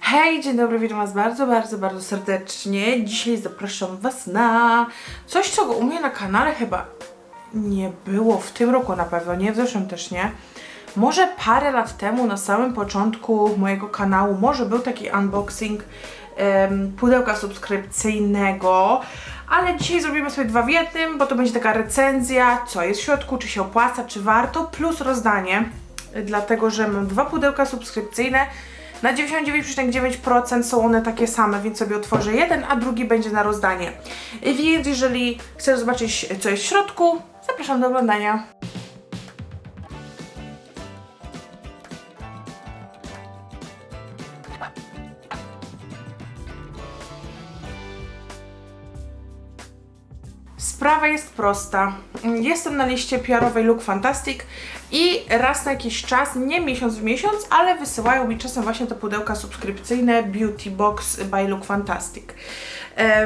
Hej, dzień dobry, witam Was bardzo, bardzo, bardzo serdecznie. Dzisiaj zapraszam Was na coś, czego u mnie na kanale chyba nie było w tym roku na pewno, nie w zeszłym też nie. Może parę lat temu, na samym początku mojego kanału, może był taki unboxing em, pudełka subskrypcyjnego, ale dzisiaj zrobimy sobie dwa w jednym, bo to będzie taka recenzja, co jest w środku, czy się opłaca, czy warto, plus rozdanie, dlatego że mam dwa pudełka subskrypcyjne. Na 99,9% są one takie same, więc sobie otworzę jeden, a drugi będzie na rozdanie. Więc jeżeli chcesz zobaczyć, co jest w środku, zapraszam do oglądania. Sprawa jest prosta. Jestem na liście PR-owej Look Fantastic i raz na jakiś czas, nie miesiąc w miesiąc, ale wysyłają mi czasem właśnie te pudełka subskrypcyjne Beauty Box by Look Fantastic.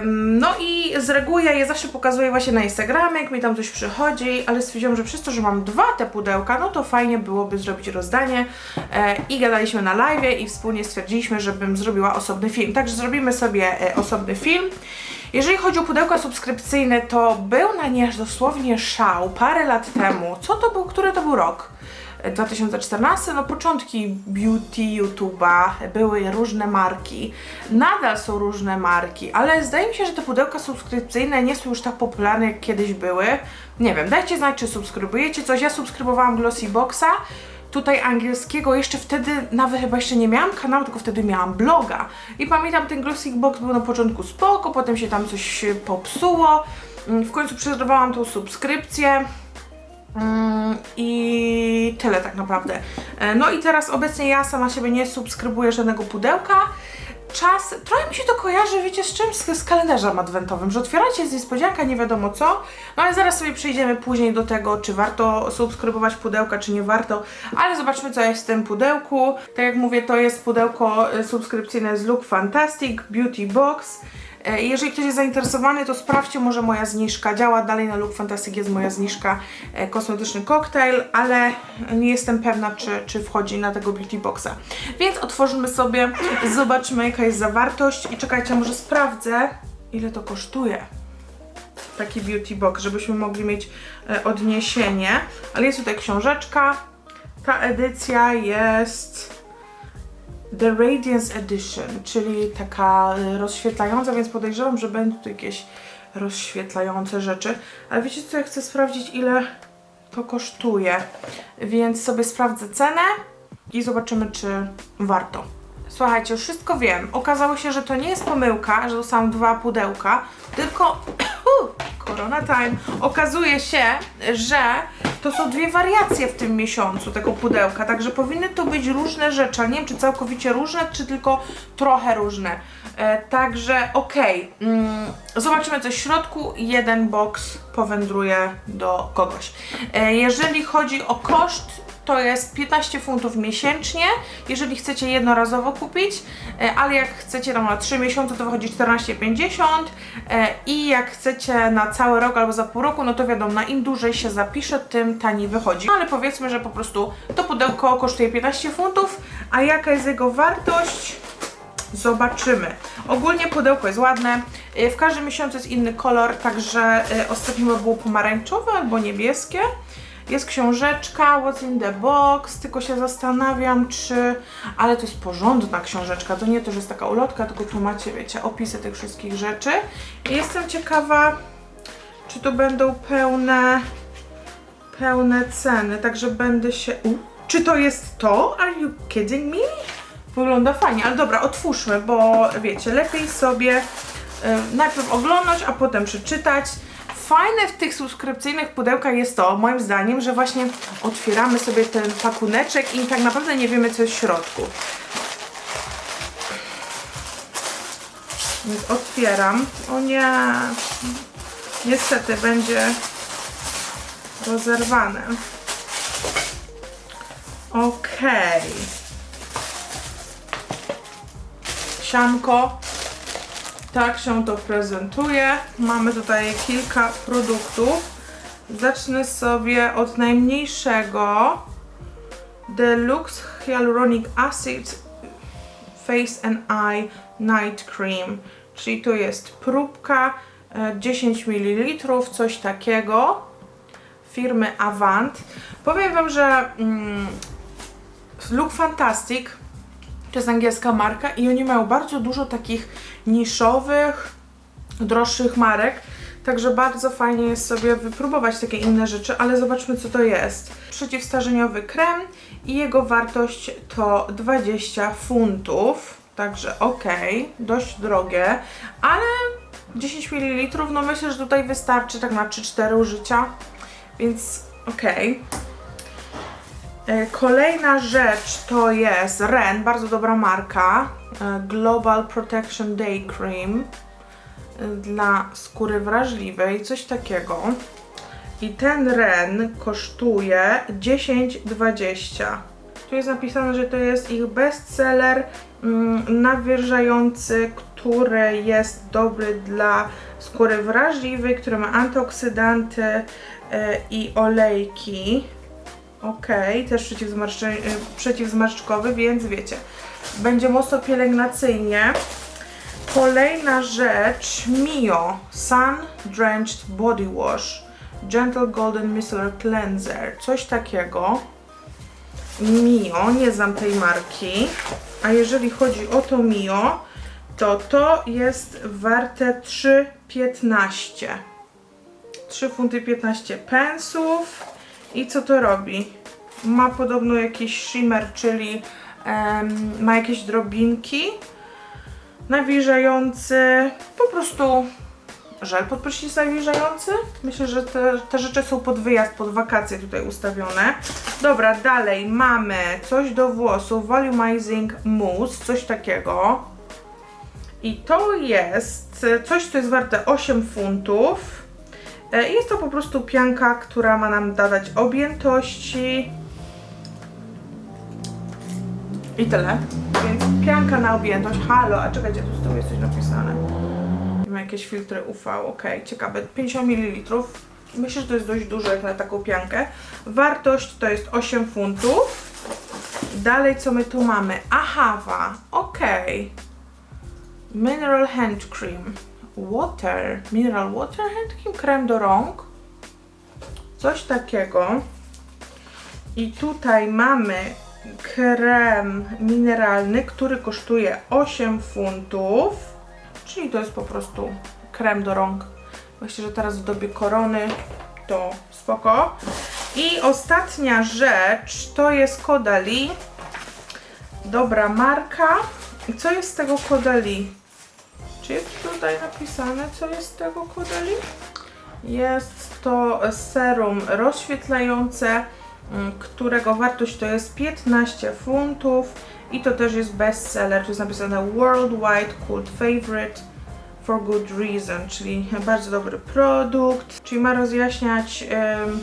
No i z reguły ja je zawsze pokazuję właśnie na Instagramie, jak mi tam coś przychodzi, ale stwierdziłam, że przez to, że mam dwa te pudełka, no to fajnie byłoby zrobić rozdanie e, i gadaliśmy na live i wspólnie stwierdziliśmy, żebym zrobiła osobny film. Także zrobimy sobie e, osobny film. Jeżeli chodzi o pudełka subskrypcyjne, to był na nie dosłownie szał parę lat temu. Co to był? Który to był rok? 2014, no początki beauty YouTube'a, były różne marki, nadal są różne marki, ale zdaje mi się, że te pudełka subskrypcyjne nie są już tak popularne jak kiedyś były. Nie wiem, dajcie znać, czy subskrybujecie coś. Ja subskrybowałam Glossy Boxa, tutaj angielskiego, jeszcze wtedy nawet chyba jeszcze nie miałam kanału, tylko wtedy miałam bloga. I pamiętam, ten Glossy Box był na początku spoko, potem się tam coś popsuło. Mm, W końcu przerwałam tą subskrypcję. Mm, I tyle tak naprawdę. E, No i teraz obecnie ja sama siebie nie subskrybuję żadnego pudełka. Czas, trochę mi się to kojarzy, wiecie z czym? Z, z kalendarzem adwentowym, że otwieracie jest niespodzianka, nie wiadomo co. No ale zaraz sobie przejdziemy później do tego, czy warto subskrybować pudełka, czy nie warto. Ale zobaczmy, co jest w tym pudełku. Tak jak mówię, to jest pudełko e, subskrypcyjne z Look Fantastic Beauty Box. E, Jeżeli ktoś jest zainteresowany, to sprawdźcie, może moja zniżka działa. Dalej na Look Fantastic jest moja zniżka e, kosmetyczny koktajl, ale nie jestem pewna, czy, czy wchodzi na tego Beauty Boxa. Więc otworzymy sobie, zobaczmy jaka jest zawartość i czekajcie, może sprawdzę, ile to kosztuje. Taki Beauty Box, żebyśmy mogli mieć e, odniesienie. Ale jest tutaj książeczka. Ta edycja jest The Radiance Edition, czyli taka rozświetlająca, więc podejrzewam, że będą tu jakieś rozświetlające rzeczy. Ale wiecie co, ja chcę sprawdzić ile to kosztuje, więc sobie sprawdzę cenę i zobaczymy czy warto. Słuchajcie, już wszystko wiem. Okazało się, że to nie jest pomyłka, że dostałam dwa pudełka, tylko Corona time. Okazuje się, że to są dwie wariacje w tym miesiącu tego pudełka, także powinny to być różne rzeczy, nie wiem czy całkowicie różne, czy tylko trochę różne. E, także okej, mm, zobaczymy co w środku. Jeden box powędruje do kogoś. E, jeżeli chodzi o koszt, to jest 15 funtów miesięcznie, jeżeli chcecie jednorazowo kupić, e, ale jak chcecie tam na 3 miesiące, to wychodzi 14,50 e, i jak chcecie na cały rok albo za pół roku, no to wiadomo, na im dłużej się zapisze, tym taniej wychodzi. No, ale powiedzmy, że po prostu to pudełko kosztuje 15 funtów, a jaka jest jego wartość? Zobaczymy. Ogólnie pudełko jest ładne. Y, W każdym miesiącu jest inny kolor, także ostatnio było pomarańczowe albo niebieskie. Jest książeczka What's in the Box, tylko się zastanawiam, czy... Ale to jest porządna książeczka, to nie to, że jest taka ulotka, tylko tu macie, wiecie, opisy tych wszystkich rzeczy. I jestem ciekawa, czy to będą pełne, pełne ceny, także będę się... U, czy to jest to? Are you kidding me? Wygląda fajnie, ale dobra, otwórzmy, bo wiecie, lepiej sobie y, najpierw oglądać, a potem przeczytać. Fajne w tych subskrypcyjnych pudełkach jest to, moim zdaniem, że właśnie otwieramy sobie ten pakuneczek i tak naprawdę nie wiemy, co jest w środku. Więc otwieram. O nie, niestety będzie rozerwane. Okej. sianko. Tak się to prezentuje. Mamy tutaj kilka produktów. Zacznę sobie od najmniejszego. Deluxe Hyaluronic Acid Face and Eye Night Cream. Czyli to jest próbka e, 10 ml, coś takiego firmy Avant. Powiem Wam, że mm, Look Fantastic to jest angielska marka i oni mają bardzo dużo takich niszowych, droższych marek. Także bardzo fajnie jest sobie wypróbować takie inne rzeczy, ale zobaczmy co to jest. Przeciwstarzeniowy krem i jego wartość to 20 funtów. Także okej, dość drogie, ale 10 ml, no myślę, że tutaj wystarczy tak na 3-4 użycia, więc okej. E, Kolejna rzecz to jest Ren, bardzo dobra marka. e, Global Protection Day Cream e, dla skóry wrażliwej, coś takiego. I ten Ren kosztuje 10,20. Tu jest napisane, że to jest ich bestseller mm, nawilżający, który jest dobry dla skóry wrażliwej, który ma antyoksydanty e, i olejki. Okej, też przeciwzmarszczy- y, przeciwzmarszczkowy, więc wiecie, będzie mocno pielęgnacyjnie. Kolejna rzecz, Mio Sun Drenched Body Wash Gentle Golden Micellar Cleanser, coś takiego. Mio, nie znam tej marki, a jeżeli chodzi o to Mio, to to jest warte 3,15. 3 funty 15 pensów. I co to robi? Ma podobno jakiś shimmer, czyli ma jakieś drobinki nawilżający, po prostu żel pod prysznic nawilżający. Myślę, że te, te rzeczy są pod wyjazd, pod wakacje tutaj ustawione. Dobra, dalej mamy coś do włosów, volumizing mousse, coś takiego. I to jest coś, co jest warte 8 funtów. E, Jest to po prostu pianka, która ma nam dodać objętości. I tyle. Więc pianka na objętość. Halo, a czekajcie, tu z tyłu jest coś napisane. Ma jakieś filtry UV, ok, ciekawe. 50 ml. Myślę, że to jest dość dużo jak na taką piankę. Wartość to jest 8 funtów. Dalej, co my tu mamy? Ahava, ok. Mineral Hand Cream. Water. Mineral Water Cream. Krem do rąk. Coś takiego. I tutaj mamy krem mineralny, który kosztuje 8 funtów. Czyli to jest po prostu krem do rąk. Myślę, że teraz w dobie korony to spoko. I ostatnia rzecz to jest Kodali. Dobra marka. I co jest z tego Kodali? Czy jest tutaj napisane, co jest z tego Kodali? Jest to serum rozświetlające, mm, którego wartość to jest 15 funtów i to też jest bestseller, tu jest napisane Worldwide Cult Favorite for Good Reason, czyli bardzo dobry produkt, czyli ma rozjaśniać em,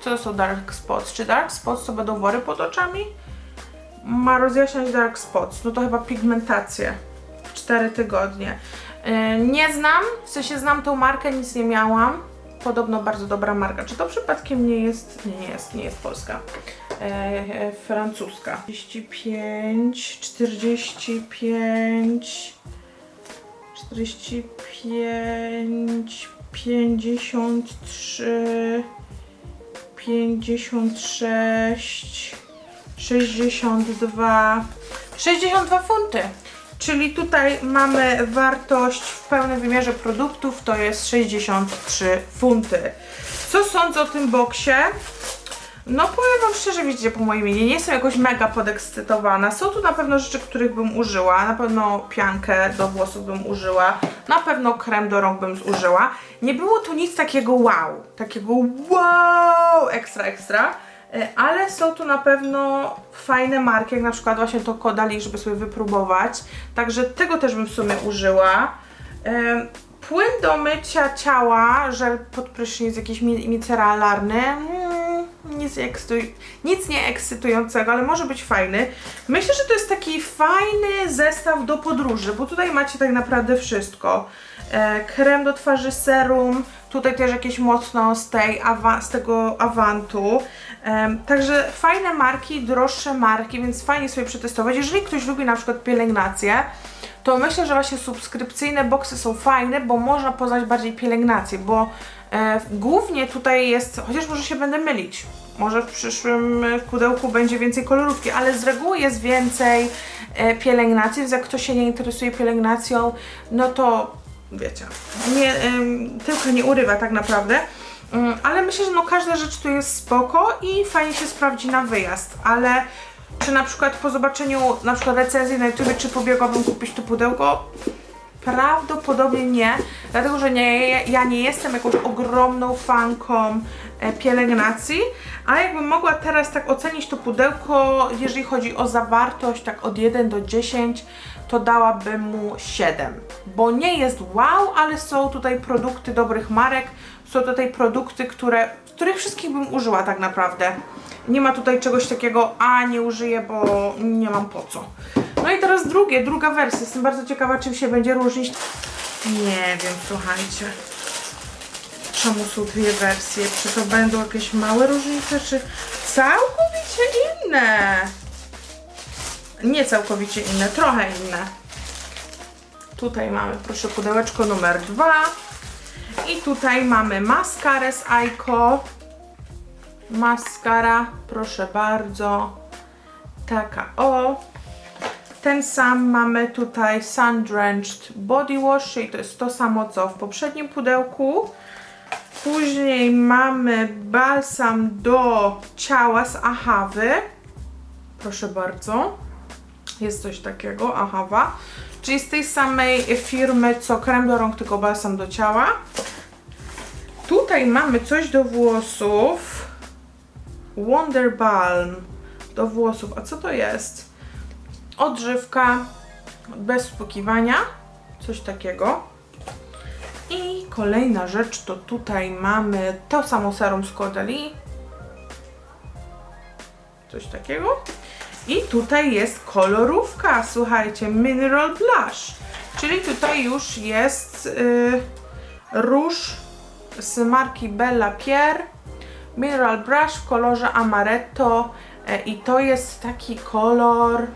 co są dark spots, czy dark spots to będą wory pod oczami? Ma rozjaśniać dark spots, no to chyba pigmentację. 4 tygodnie. Yy, Nie znam, w sensie znam tą markę, nic nie miałam. Podobno bardzo dobra marka. Czy to przypadkiem nie jest, nie, nie jest, nie jest polska, e, e, francuska. 45, 45, 45, 53, 56, 62, 62 funty. Czyli tutaj mamy wartość w pełnym wymiarze produktów, to jest 63 funty. Co sądzę o tym boksie? No powiem Wam szczerze, widzicie po mojej minie, nie jestem jakoś mega podekscytowana. Są tu na pewno rzeczy, których bym użyła, na pewno piankę do włosów bym użyła, na pewno krem do rąk bym zużyła. Nie było tu nic takiego wow, takiego wow, ekstra, ekstra. E, Ale są tu na pewno fajne marki, jak na przykład właśnie to Kodali, żeby sobie wypróbować. Także tego też bym w sumie użyła. E, Płyn do mycia ciała, żel pod prysznic jakiś mi- micelarny. Mm, nic, nic nie ekscytującego, ale może być fajny. Myślę, że to jest taki fajny zestaw do podróży, bo tutaj macie tak naprawdę wszystko. E, krem do twarzy, serum, Tutaj też jakieś mocno z, tej z tego Avantu. Em, także fajne marki, droższe marki, więc fajnie sobie przetestować. Jeżeli ktoś lubi na przykład pielęgnację, to myślę, że właśnie subskrypcyjne boksy są fajne, bo można poznać bardziej pielęgnację, bo e, głównie tutaj jest, chociaż może się będę mylić, może w przyszłym pudełku będzie więcej kolorówki, ale z reguły jest więcej e, pielęgnacji, więc jak ktoś się nie interesuje pielęgnacją, no to wiecie, nie, tylko nie urywa tak naprawdę. Mm, Ale myślę, że no każda rzecz tu jest spoko i fajnie się sprawdzi na wyjazd, ale czy na przykład po zobaczeniu na przykład recenzji na YouTube, czy pobiegłabym kupić to pudełko? Prawdopodobnie nie, dlatego że nie, ja nie jestem jakąś ogromną fanką e, pielęgnacji, a jakbym mogła teraz tak ocenić to pudełko, jeżeli chodzi o zawartość, tak od 1 do 10, to dałabym mu 7, bo nie jest wow, ale są tutaj produkty dobrych marek, są tutaj produkty, które, których wszystkich bym użyła tak naprawdę. Nie ma tutaj czegoś takiego, a nie użyję, bo nie mam po co. No i teraz drugie, druga wersja. Jestem bardzo ciekawa, czym się będzie różnić. Nie wiem, słuchajcie. Czemu są dwie wersje? Czy to będą jakieś małe różnice, czy całkowicie inne? Nie całkowicie inne, trochę inne. Tutaj mamy, proszę, pudełeczko numer dwa. I tutaj mamy maskarę z Aiko. Maskara, proszę bardzo. Taka o. Ten sam mamy tutaj Sun Drenched Body Wash, czyli to jest to samo co w poprzednim pudełku. Później mamy balsam do ciała z Ahawy. Proszę bardzo. Jest coś takiego, Ahawa. Czyli z tej samej firmy co krem do rąk, tylko balsam do ciała. Tutaj mamy coś do włosów. Wonder Balm do włosów. A co to jest? Odżywka bez spłukiwania. Coś takiego. Kolejna rzecz to tutaj mamy to samo serum z Caudalie. Coś takiego. I tutaj jest kolorówka, słuchajcie, Mineral Blush. Czyli tutaj już jest yy, róż z marki Bella Pierre. Mineral Brush w kolorze Amaretto e, i to jest taki kolor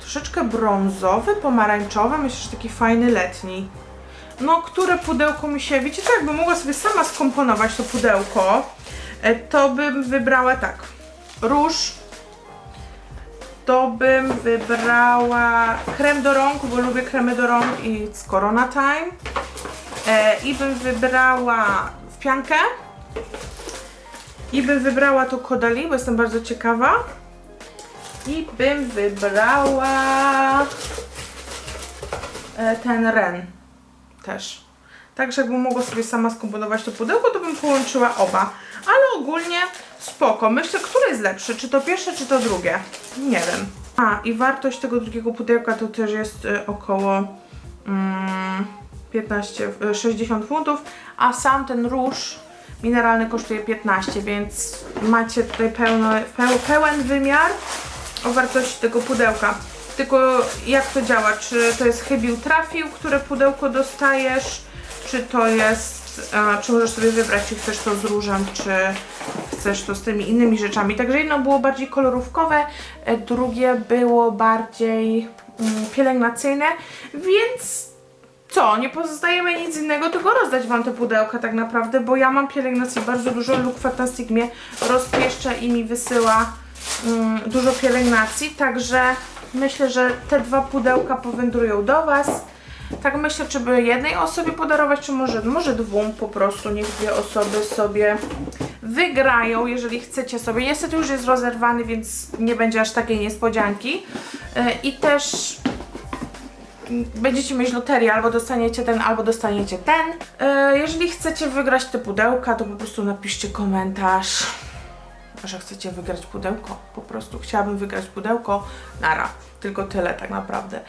troszeczkę brązowy, pomarańczowy, myślę, że taki fajny letni. No, które pudełko mi się, wiecie co, jakbym mogła sobie sama skomponować to pudełko, e, to bym wybrała tak, róż, to bym wybrała krem do rąk, bo lubię kremy do rąk i z Corona Time. E, I bym wybrała w piankę. I bym wybrała to Kodali, bo jestem bardzo ciekawa. I bym wybrała e, ten Ren też. Także jakbym mogła sobie sama skomponować to pudełko, to bym połączyła oba. Ale ogólnie spoko. Myślę, które jest lepsze, czy to pierwsze, czy to drugie. Nie wiem. A, i wartość tego drugiego pudełka to też jest y, około mm, 15, y, 60 funtów, a sam ten róż mineralny kosztuje 15, więc macie tutaj pełno, peł, pełen wymiar o wartości tego pudełka. Tylko jak to działa? Czy to jest chybił trafił, które pudełko dostajesz, czy to jest, czy możesz sobie wybrać, czy chcesz to z różem, czy chcesz to z tymi innymi rzeczami. Także jedno było bardziej kolorówkowe, e, drugie było bardziej mm, pielęgnacyjne, więc co, nie pozostaje mi nic innego, tylko rozdać Wam te pudełka tak naprawdę, bo ja mam pielęgnacji bardzo dużo, Look Fantastic mnie rozpieszcza i mi wysyła mm, dużo pielęgnacji, także myślę, że te dwa pudełka powędrują do Was. Tak myślę, czy by jednej osobie podarować, czy może, może dwóm po prostu, niech dwie osoby sobie wygrają, jeżeli chcecie sobie. Niestety już jest rozerwany, więc nie będzie aż takiej niespodzianki. Yy, I też będziecie mieć loterię, albo dostaniecie ten, albo dostaniecie ten. E, jeżeli chcecie wygrać te pudełka, to po prostu napiszcie komentarz, że chcecie wygrać pudełko. Po prostu chciałabym wygrać pudełko. Nara. Tylko tyle tak naprawdę.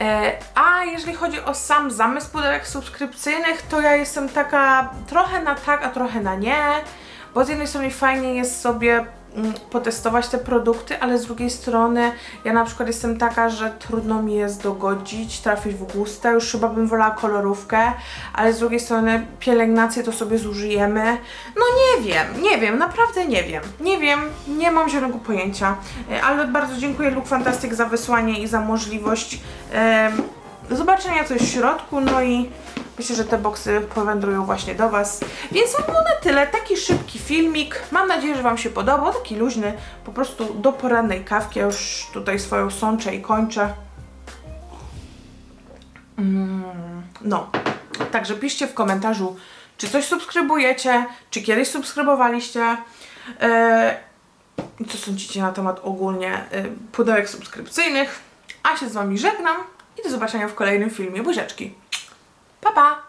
E, a jeżeli chodzi o sam zamysł pudełek subskrypcyjnych, to ja jestem taka trochę na tak, a trochę na nie. Bo z jednej strony fajnie jest sobie potestować te produkty, ale z drugiej strony ja na przykład jestem taka, że trudno mi jest dogodzić, trafić w gusta, już chyba bym wolała kolorówkę, ale z drugiej strony pielęgnację to sobie zużyjemy. No nie wiem, nie wiem, naprawdę nie wiem. Nie wiem, nie mam zielonego pojęcia, E, ale bardzo dziękuję Look Fantastic za wysłanie i za możliwość em, zobaczenia coś w środku, no i myślę, że te boksy powędrują właśnie do Was. Więc to było na tyle, taki szybki filmik. Mam nadzieję, że Wam się podobał, taki luźny, po prostu do porannej kawki. Ja już tutaj swoją sączę i kończę. Mm, no, także piszcie w komentarzu, czy coś subskrybujecie, czy kiedyś subskrybowaliście. I co sądzicie na temat ogólnie y, pudełek subskrypcyjnych. A się z Wami żegnam i do zobaczenia w kolejnym filmie. Buziaczki. Pa, pa!